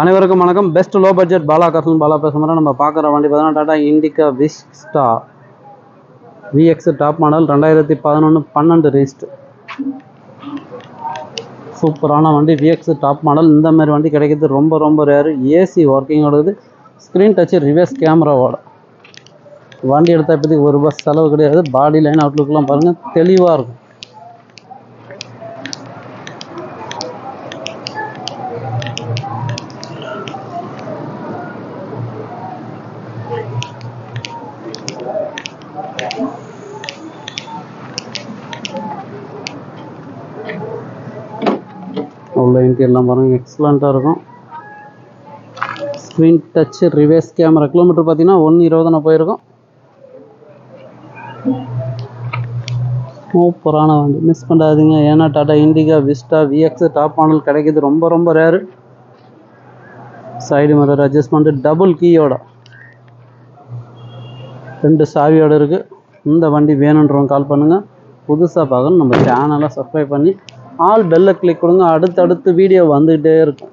அனைவருக்கும் வணக்கம். Best low budget Bala கசன் பாலா பேசுகிறோம் நம்ம பார்க்குற வண்டி பார்த்தீங்கன்னா Tata Indica Vista VX top model ரெண்டாயிரத்தி பதினொன்று பன்னெண்டு ரீஸ்ட் சூப்பரான வண்டி விஎக்ஸ் டாப் மாடல் இந்த மாதிரி வண்டி கிடைக்கிறது ரொம்ப ரொம்ப ரேரு ஏசி ஒர்க்கிங்கோடது ஸ்க்ரீன் டச்சு ரிவர்ஸ் கேமராவோட வண்டி எடுத்தால் இப்போதைக்கு ஒரு ரூபாய் செலவு கிடையாது. பாடி லைன் அவுட்லுக்கெலாம் பாருங்கள் தெளிவாக இருக்கும். உள்ள இன்டீரியர்லாம் பாருங்கள் எக்ஸலண்ட்டாக இருக்கும். Screen touch reverse camera kilometre பார்த்தீங்கன்னா ஒன்று இருபதுனா போயிருக்கும். சூப்பரான வண்டி. மிஸ் பண்ணாதீங்க. ஏன்னா Tata Indica Vista VX top model கிடைக்கிது ரொம்ப ரொம்ப rare side mirror adjustment double கீயோட ரெண்டு சாவியோட இருக்குது இந்த வண்டி வேணுன்றவங்க கால் பண்ணுங்கள் புதுசாக பார்க்கணும். நம்ம சேனலை சப்ஸ்கிரைப் பண்ணி ஆல் பெல்லை கிளிக் கொடுங்க. அடுத்தடுத்து வீடியோ வந்துக்கிட்டே இருக்கும்.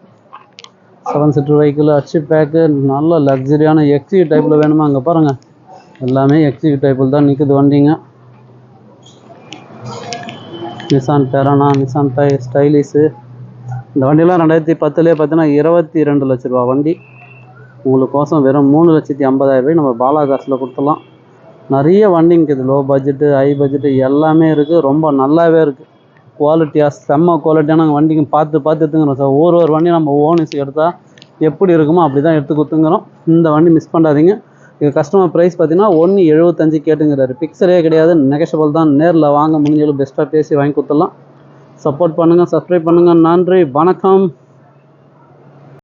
Seven seater vehicle hatchback நல்ல லக்ஸரியான எக்ஸியூ டைப்பில் வேணுமா அங்கே பாருங்கள் எல்லாமே எக்ஸியூ டைப்பில் தான் நிற்குது வண்டிங்க. நிசான் டெரானா நிசான் டை ஸ்டைலிஸு இந்த வண்டிலாம் ரெண்டாயிரத்தி பத்துலேயே பார்த்தீங்கன்னா இருபத்தி ரெண்டு லட்ச ரூபா வண்டி. உங்களுக்கோசம் வெறும் மூணு லட்சத்தி ஐம்பதாயிரம் ரூபாய் நம்ம பாலாகாசில் கொடுத்துலாம் நிறைய வண்டிங்க இருக்குது லோ பட்ஜெட்டு ஹை பட்ஜெட்டு எல்லாமே இருக்குது ரொம்ப நல்லாவே இருக்குது குவாலிட்டியாக செம்ம குவாலிட்டியான வண்டிங்க. பார்த்து பார்த்து எடுத்துக்கிறோம் சார். ஒரு ஒரு வண்டி நம்ம ஓனிஸ் எடுத்தால் எப்படி இருக்குமோ அப்படி தான் எடுத்து கொடுத்துங்கிறோம். இந்த வண்டி மிஸ் பண்ணாதீங்க. இது கஸ்டமர் ப்ரைஸ் பார்த்தீங்கன்னா ஒன்று எழுபத்தஞ்சு கேட்டுங்கிறாரு. பிக்சரே கிடையாது. நெகஷபிள் தான். நேரில் வாங்க முடிஞ்சாலும் பெஸ்ட்டாக பேசி வாங்கி கொடுத்துடலாம். சப்போர்ட் பண்ணுங்கள் சப்ஸ்கிரைப் பண்ணுங்கள் நன்றி. வணக்கம்.